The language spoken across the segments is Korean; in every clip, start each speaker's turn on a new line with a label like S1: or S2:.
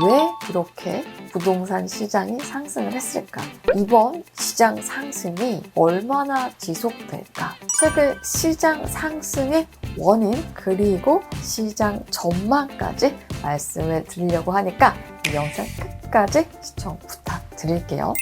S1: 왜 이렇게 부동산 시장이 상승을 했을까? 이번 시장 상승이 얼마나 지속될까? 최근 시장 상승의 원인 그리고 시장 전망까지 말씀을 드리려고 하니까 이 영상 끝까지 시청 부탁드릴게요.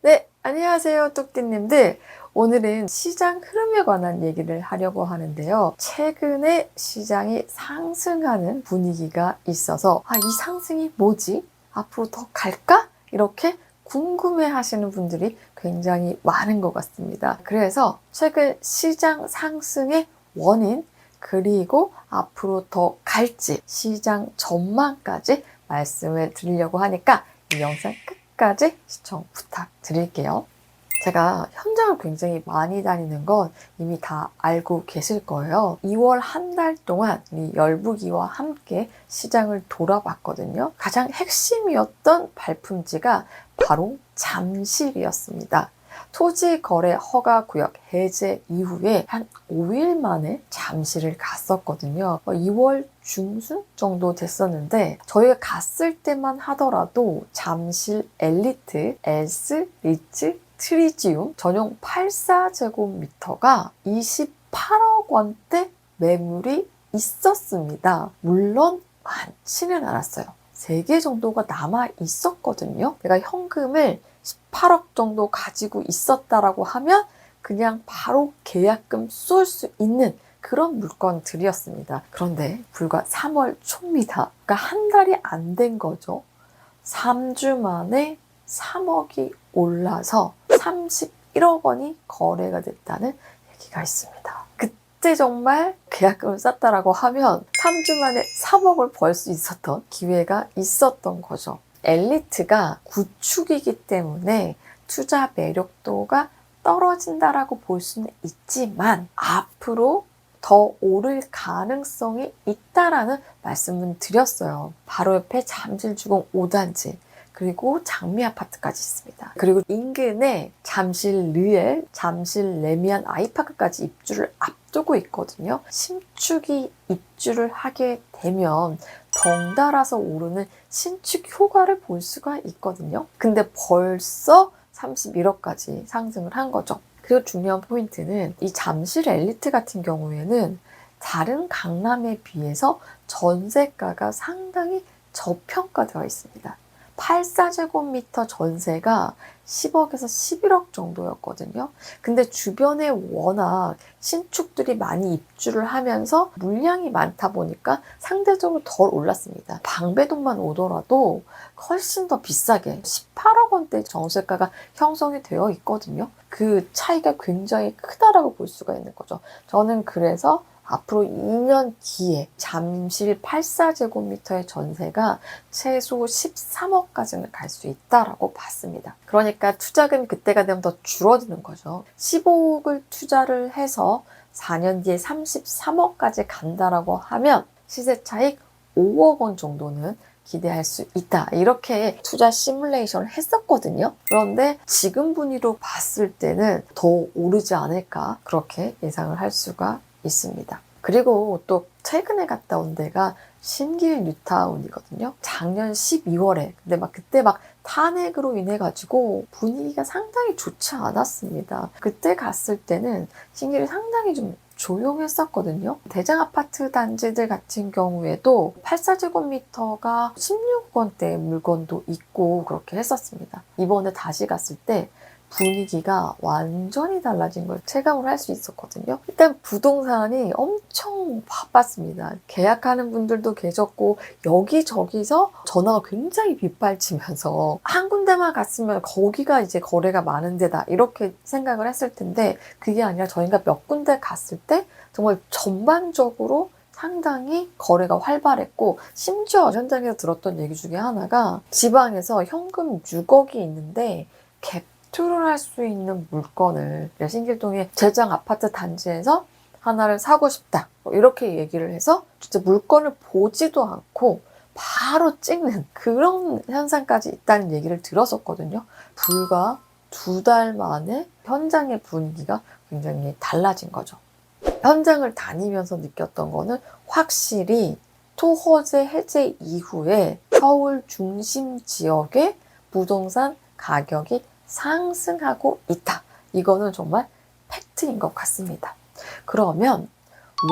S1: 네, 안녕하세요, 뚝띠님들. 오늘은 시장 흐름에 관한 얘기를 하려고 하는데요. 최근에 시장이 상승하는 분위기가 있어서, 아, 이 상승이 뭐지? 앞으로 더 갈까? 이렇게 궁금해 하시는 분들이 굉장히 많은 것 같습니다. 그래서 최근 시장 상승의 원인, 그리고 앞으로 더 갈지, 시장 전망까지 말씀을 드리려고 하니까 이 영상 끝까지 시청 부탁드릴게요. 제가 현장을 굉장히 많이 다니는 건 이미 다 알고 계실 거예요. 2월 한 달 동안 이 열부기와 함께 시장을 돌아봤거든요. 가장 핵심이었던 발품지가 바로 잠실이었습니다. 토지 거래 허가 구역 해제 이후에 한 5일 만에 잠실을 갔었거든요. 2월 중순 정도 됐었는데 저희가 갔을 때만 하더라도 잠실 엘리트, 에스, 리츠, 트리지움 전용 84제곱미터가 28억 원대 매물이 있었습니다. 물론 많지는 않았어요. 3개 정도가 남아 있었거든요. 내가 현금을 18억 정도 가지고 있었다라고 하면 그냥 바로 계약금 쏠 수 있는 그런 물건들이었습니다. 그런데 불과 3월 초입니다. 그러니까 한 달이 안 된 거죠. 3주 만에 3억이 올라서 31억 원이 거래가 됐다는 얘기가 있습니다. 그때 정말 계약금을 쌌다라고 하면 3주 만에 3억을 벌 수 있었던 기회가 있었던 거죠. 엘리트가 구축이기 때문에 투자 매력도가 떨어진다라고 볼 수는 있지만 앞으로 더 오를 가능성이 있다라는 말씀을 드렸어요. 바로 옆에 잠실주공 5단지 그리고 장미 아파트까지 있습니다. 그리고 인근에 잠실 르엘, 잠실 레미안 아이파크까지 입주를 앞두고 있거든요. 신축이 입주를 하게 되면 덩달아서 오르는 신축 효과를 볼 수가 있거든요. 근데 벌써 31억까지 상승을 한 거죠. 그리고 중요한 포인트는 이 잠실 엘리트 같은 경우에는 다른 강남에 비해서 전세가가 상당히 저평가되어 있습니다. 84제곱미터 전세가 10억에서 11억 정도였거든요. 근데 주변에 워낙 신축들이 많이 입주를 하면서 물량이 많다 보니까 상대적으로 덜 올랐습니다. 방배동만 오더라도 훨씬 더 비싸게 18억 원대 전세가가 형성이 되어 있거든요. 그 차이가 굉장히 크다라고 볼 수가 있는 거죠. 저는 그래서 앞으로 2년 뒤에 잠실 84제곱미터의 전세가 최소 13억까지는 갈 수 있다라고 봤습니다. 그러니까 투자금이 그때가 되면 더 줄어드는 거죠. 15억을 투자를 해서 4년 뒤에 33억까지 간다라고 하면 시세 차익 5억 원 정도는 기대할 수 있다. 이렇게 투자 시뮬레이션을 했었거든요. 그런데 지금 분위로 봤을 때는 더 오르지 않을까 그렇게 예상을 할 수가 있습니다. 그리고 또 최근에 갔다 온 데가 신길 뉴타운이거든요. 작년 12월에. 근데 막 그때 막 탄핵으로 인해 가지고 분위기가 상당히 좋지 않았습니다. 그때 갔을 때는 신길이 상당히 좀 조용했었거든요. 대장 아파트 단지들 같은 경우에도 84제곱미터가 16억 원대 물건도 있고 그렇게 했었습니다. 이번에 다시 갔을 때 분위기가 완전히 달라진 걸 체감을 할 수 있었거든요. 일단 부동산이 엄청 바빴습니다. 계약하는 분들도 계셨고 여기저기서 전화가 굉장히 빗발치면서 한 군데만 갔으면 거기가 이제 거래가 많은 데다 이렇게 생각을 했을 텐데 그게 아니라 저희가 몇 군데 갔을 때 정말 전반적으로 상당히 거래가 활발했고 심지어 현장에서 들었던 얘기 중에 하나가 지방에서 현금 6억이 있는데 갭 투를 할수 있는 물건을 신길동의 제장 아파트 단지에서 하나를 사고 싶다. 뭐 이렇게 얘기를 해서 진짜 물건을 보지도 않고 바로 찍는 그런 현상까지 있다는 얘기를 들었었거든요. 불과 두 달 만에 현장의 분위기가 굉장히 달라진 거죠. 현장을 다니면서 느꼈던 거는 확실히 토호제 해제 이후에 서울 중심 지역의 부동산 가격이 상승하고 있다. 이거는 정말 팩트인 것 같습니다. 그러면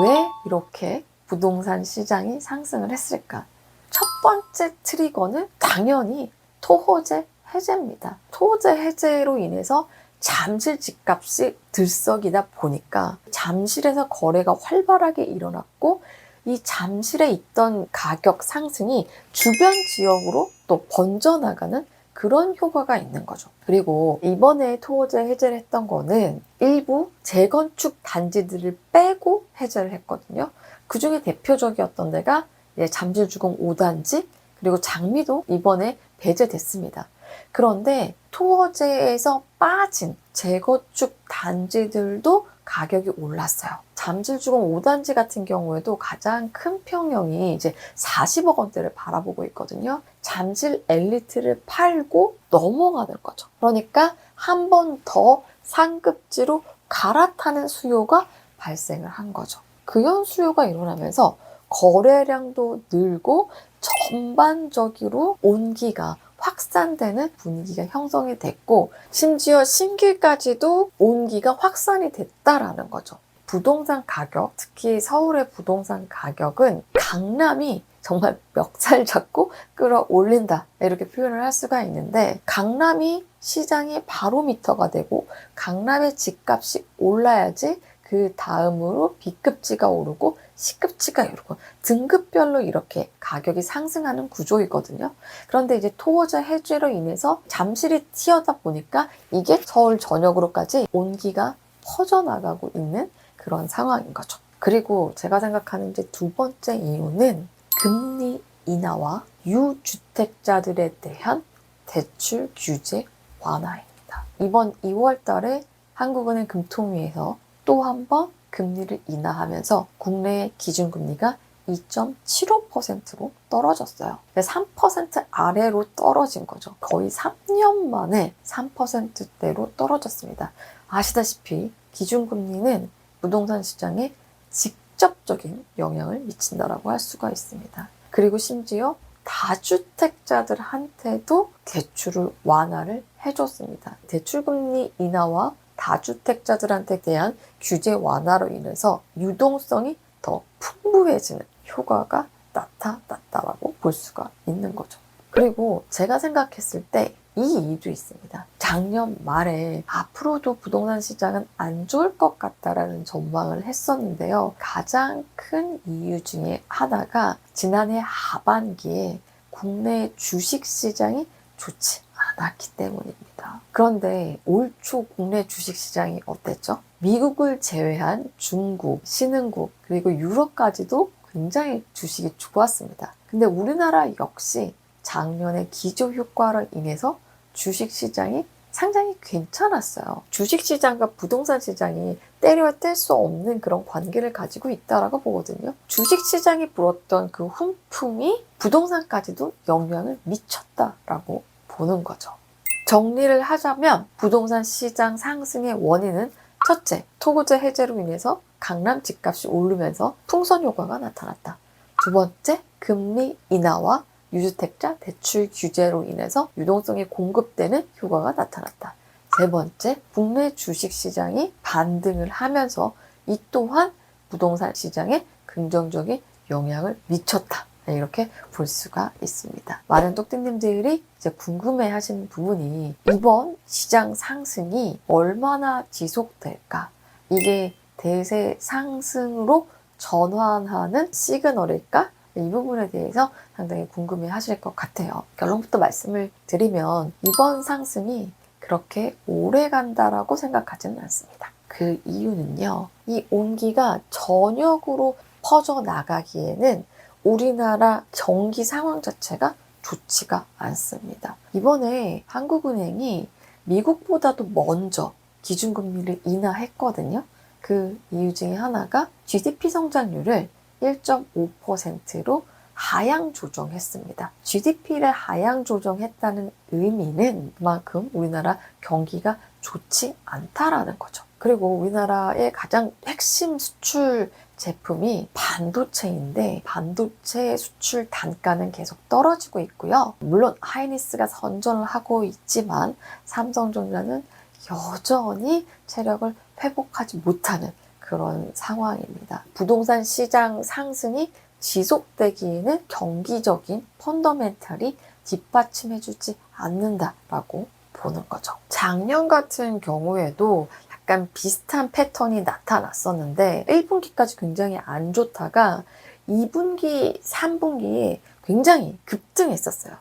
S1: 왜 이렇게 부동산 시장이 상승을 했을까? 첫 번째 트리거는 당연히 토호제 해제입니다. 토호제 해제로 인해서 잠실 집값이 들썩이다 보니까 잠실에서 거래가 활발하게 일어났고 이 잠실에 있던 가격 상승이 주변 지역으로 또 번져나가는 그런 효과가 있는 거죠. 그리고 이번에 토호제 해제를 했던 거는 일부 재건축 단지들을 빼고 해제를 했거든요. 그 중에 대표적이었던 데가 잠실주공 5단지 그리고 장미도 이번에 배제됐습니다. 그런데 토어제에서 빠진 재건축 단지들도 가격이 올랐어요. 잠실주공 5단지 같은 경우에도 가장 큰 평형이 이제 40억 원대를 바라보고 있거든요. 잠실 엘리트를 팔고 넘어가는 거죠. 그러니까 한 번 더 상급지로 갈아타는 수요가 발생을 한 거죠. 그현 수요가 일어나면서 거래량도 늘고 전반적으로 온기가 확산되는 분위기가 형성이 됐고 심지어 신길까지도 온기가 확산이 됐다라는 거죠. 부동산 가격, 특히 서울의 부동산 가격은 강남이 정말 멱살 잡고 끌어올린다 이렇게 표현을 할 수가 있는데 강남이 시장의 바로미터가 되고 강남의 집값이 올라야지 그 다음으로 B급지가 오르고 C급지가 오르고 등급별로 이렇게 가격이 상승하는 구조이거든요. 그런데 이제 토어제 해제로 인해서 잠실이 튀어다 보니까 이게 서울 전역으로까지 온기가 퍼져나가고 있는 그런 상황인 거죠. 그리고 제가 생각하는 이제 두 번째 이유는 금리 인하와 유주택자들에 대한 대출 규제 완화입니다. 이번 2월 달에 한국은행 금통위에서 또 한 번 금리를 인하하면서 국내 기준금리가 2.75%로 떨어졌어요. 3% 아래로 떨어진 거죠. 거의 3년 만에 3%대로 떨어졌습니다. 아시다시피 기준금리는 부동산 시장에 직접적인 영향을 미친다라고 할 수가 있습니다. 그리고 심지어 다주택자들한테도 대출을 완화를 해줬습니다. 대출금리 인하와 다주택자들한테 대한 규제 완화로 인해서 유동성이 더 풍부해지는 효과가 나타났다라고 볼 수가 있는 거죠. 그리고 제가 생각했을 때 이 이유도 있습니다. 작년 말에 앞으로도 부동산 시장은 안 좋을 것 같다라는 전망을 했었는데요. 가장 큰 이유 중에 하나가 지난해 하반기에 국내 주식 시장이 좋지 않았기 때문입니다. 그런데 올 초 국내 주식 시장이 어땠죠? 미국을 제외한 중국, 신흥국, 그리고 유럽까지도 굉장히 주식이 좋았습니다. 근데 우리나라 역시 작년에 기조 효과로 인해서 주식 시장이 상당히 괜찮았어요. 주식 시장과 부동산 시장이 때려 뗄수 없는 그런 관계를 가지고 있다라고 보거든요. 주식 시장이 불었던 그 훈풍이 부동산까지도 영향을 미쳤다라고 보는 거죠. 정리를 하자면 부동산 시장 상승의 원인은 첫째, 토구제 해제로 인해서 강남 집값이 오르면서 풍선 효과가 나타났다. 두 번째, 금리 인하와 유주택자 대출 규제로 인해서 유동성이 공급되는 효과가 나타났다. 세 번째, 국내 주식 시장이 반등을 하면서 이 또한 부동산 시장에 긍정적인 영향을 미쳤다. 네, 이렇게 볼 수가 있습니다. 많은 똑띠님들이 이제 궁금해 하시는 부분이 이번 시장 상승이 얼마나 지속될까? 이게 대세 상승으로 전환하는 시그널일까? 이 부분에 대해서 상당히 궁금해 하실 것 같아요. 결론부터 말씀을 드리면 이번 상승이 그렇게 오래 간다라고 생각하지는 않습니다. 그 이유는요, 이 온기가 전역으로 퍼져 나가기에는 우리나라 경기 상황 자체가 좋지가 않습니다. 이번에 한국은행이 미국보다도 먼저 기준금리를 인하했거든요. 그 이유 중에 하나가 GDP 성장률을 1.5%로 하향 조정했습니다. GDP를 하향 조정했다는 의미는 그만큼 우리나라 경기가 좋지 않다라는 거죠. 그리고 우리나라의 가장 핵심 수출 제품이 반도체인데 반도체 수출 단가는 계속 떨어지고 있고요. 물론 하이니스가 선전을 하고 있지만 삼성전자는 여전히 체력을 회복하지 못하는 그런 상황입니다. 부동산 시장 상승이 지속되기에는 경기적인 펀더멘탈이 뒷받침해주지 않는다라고 보는 거죠. 작년 같은 경우에도 약간 비슷한 패턴이 나타났었는데 1분기까지 굉장히 안 좋다가 2분기, 3분기에 굉장히 급등했었어요.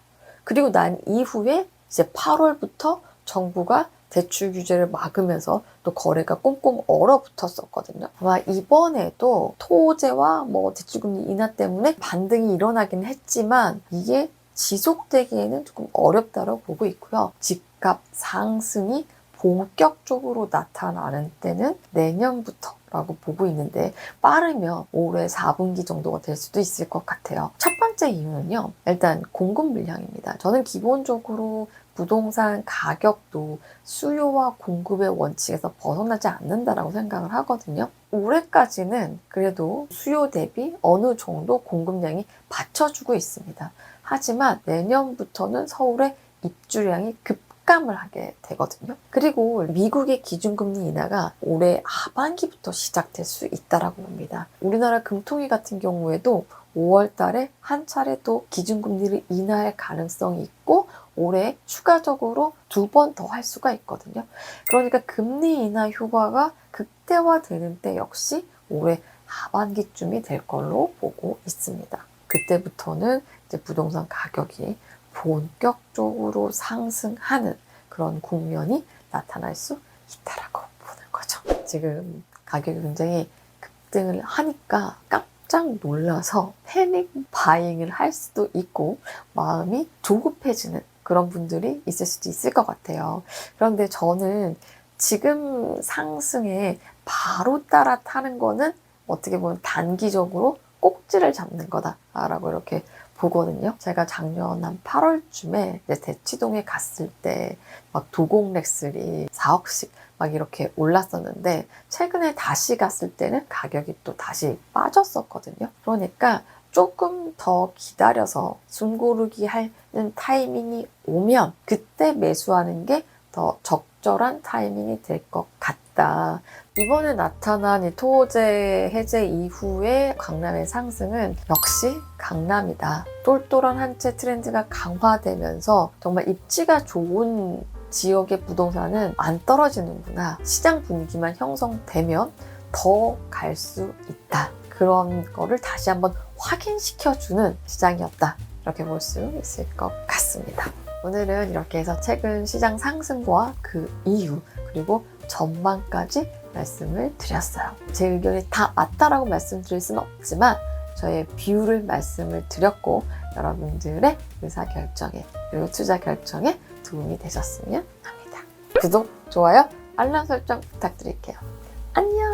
S1: 그리고 난 이후에 이제 8월부터 정부가 대출 규제를 막으면서 또 거래가 꽁꽁 얼어붙었었거든요. 아마 이번에도 토제와 뭐 대출금리 인하 때문에 반등이 일어나긴 했지만 이게 지속되기에는 조금 어렵다고 보고 있고요. 집값 상승이 본격적으로 나타나는 때는 내년부터 라고 보고 있는데 빠르면 올해 4분기 정도가 될 수도 있을 것 같아요. 첫 번째 이유는요. 일단 공급 물량입니다. 저는 기본적으로 부동산 가격도 수요와 공급의 원칙에서 벗어나지 않는다라고 생각을 하거든요. 올해까지는 그래도 수요 대비 어느 정도 공급량이 받쳐주고 있습니다. 하지만 내년부터는 서울의 입주량이 급 감을 하게 되거든요. 그리고 미국의 기준금리 인하가 올해 하반기부터 시작될 수 있다라고 봅니다. 우리나라 금통위 같은 경우에도 5월 달에 한 차례 또 기준금리를 인하할 가능성이 있고 올해 추가적으로 두 번 더 할 수가 있거든요. 그러니까 금리 인하 효과가 극대화되는 때 역시 올해 하반기쯤이 될 걸로 보고 있습니다. 그때부터는 이제 부동산 가격이 본격적으로 상승하는 그런 국면이 나타날 수 있다라고 보는 거죠. 지금 가격이 굉장히 급등을 하니까 깜짝 놀라서 패닉 바잉을 할 수도 있고 마음이 조급해지는 그런 분들이 있을 수도 있을 것 같아요. 그런데 저는 지금 상승에 바로 따라 타는 거는 어떻게 보면 단기적으로 꼭지를 잡는 거다라고 이렇게 보거든요. 제가 작년 한 8월쯤에 대치동에 갔을 때 막 도공 렉슬이 4억씩 막 이렇게 올랐었는데 최근에 다시 갔을 때는 가격이 또 다시 빠졌었거든요. 그러니까 조금 더 기다려서 숨 고르기 하는 타이밍이 오면 그때 매수하는 게 더 적 절한 타이밍이 될 것 같다. 이번에 나타난 이 토호제 해제 이후에 강남의 상승은 역시 강남이다. 똘똘한 한채 트렌드가 강화되면서 정말 입지가 좋은 지역의 부동산은 안 떨어지는구나. 시장 분위기만 형성되면 더 갈 수 있다. 그런 거를 다시 한번 확인시켜주는 시장이었다. 이렇게 볼 수 있을 것 같습니다. 오늘은 이렇게 해서 최근 시장 상승과 그 이유, 그리고 전망까지 말씀을 드렸어요. 제 의견이 다 맞다라고 말씀드릴 수는 없지만 저의 비율을 말씀을 드렸고 여러분들의 의사 결정에 그리고 투자 결정에 도움이 되셨으면 합니다. 구독, 좋아요, 알람 설정 부탁드릴게요. 안녕!